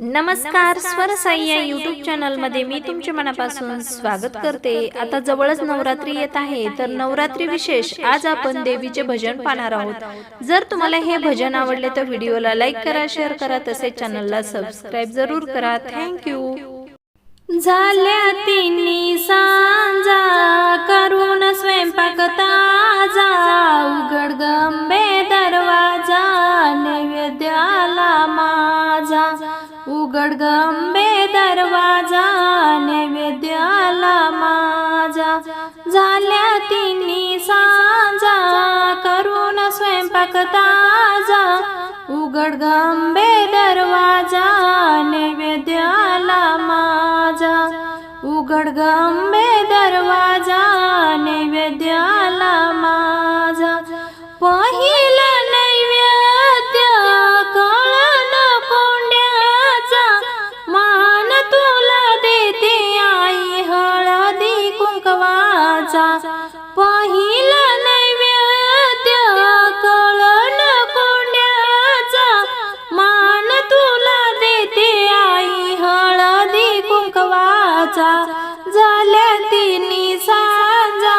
नमस्कार स्वर साई या युट्यूब चॅनलमध्ये मी तुमच्या मनापासून स्वागत करते. आता जवळच नवरात्री येत आहे. तर नवरात्री विशेष आज आपण देवीचे भजन पाहणार आहोत. जर तुम्हाला हे भजन आवडले तर व्हिडिओला लाईक करा शेअर करा तसेच चॅनलला सबस्क्राईब जरूर करा. थँक्यू झाल्या तिन्ही सांजा करून स्वयंपाक ताजा उघड उघड गंबे दरवाजा नैवेद्याला माझा. झाल्या तिन्ही सांजा करून स्वयंपाक ताजा. उघड गंबे दरवाजा नैवेद्याला माझा. उघड गंबे दरवाजा नैवेद्या कुंकवाचा पहिला नैवेद्य कळण कोंड्याचा मान तुला देते आई हळदी कुंकवाचा. झाल्या तिन्ही साजा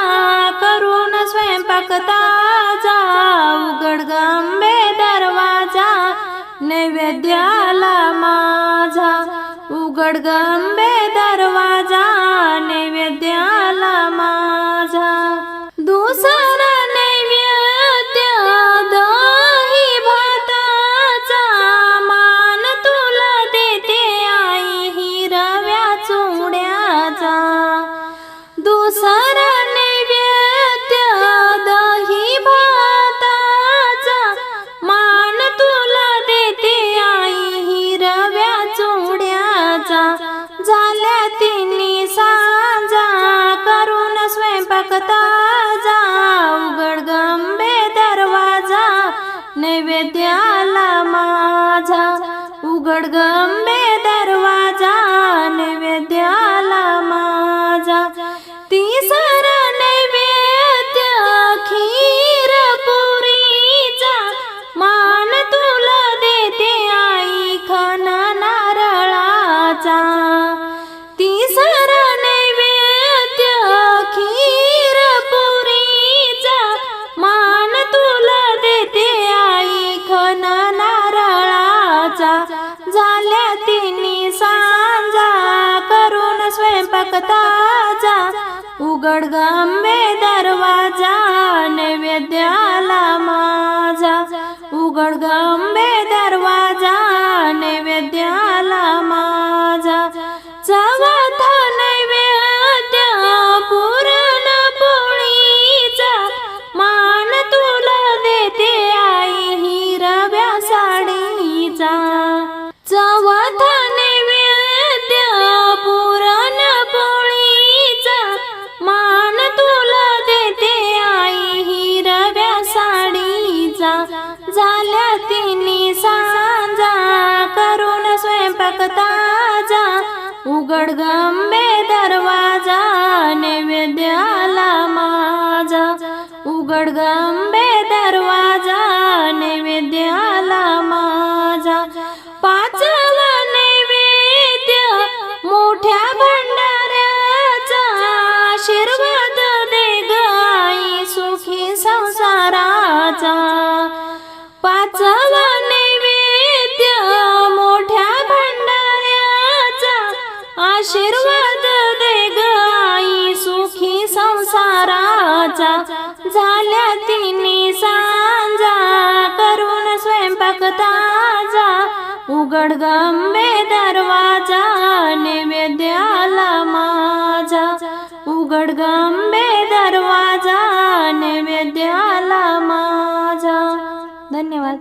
करून स्वयंपाक ताजा. उघड गंबे दरवाजा नैवेद्याला माझा. उघड गंबे दरवाजा नैवेद्या चुड्याचा दुसरा नैवेद्य दही भाताचा मान तुला देते आई हिरव्या चुड्याचा. झाल्या तिन्ही साजा करून स्वयंपाक ताजा. उघड गंबे दरवाजा नैवेद्याला माझा. उघड गंबे दरवाजा ताजा उघड गंबे दरवाजा नैवेद्याला माझा. उघड गंबे दरवाजा नैवेद्याला माझा ताजा उघड गंबे दरवाजा नैवेद्याला माझा उघड गंबे आशीर्वाद दे गाई सुखी संसाराचा. झाल्या तिने सांजा करून स्वयंपाक ताजा. उघड गंबे दरवाजा नैवेद्याला माझा. उघड गंबे दरवाजा नैवेद्याला माझा. धन्यवाद.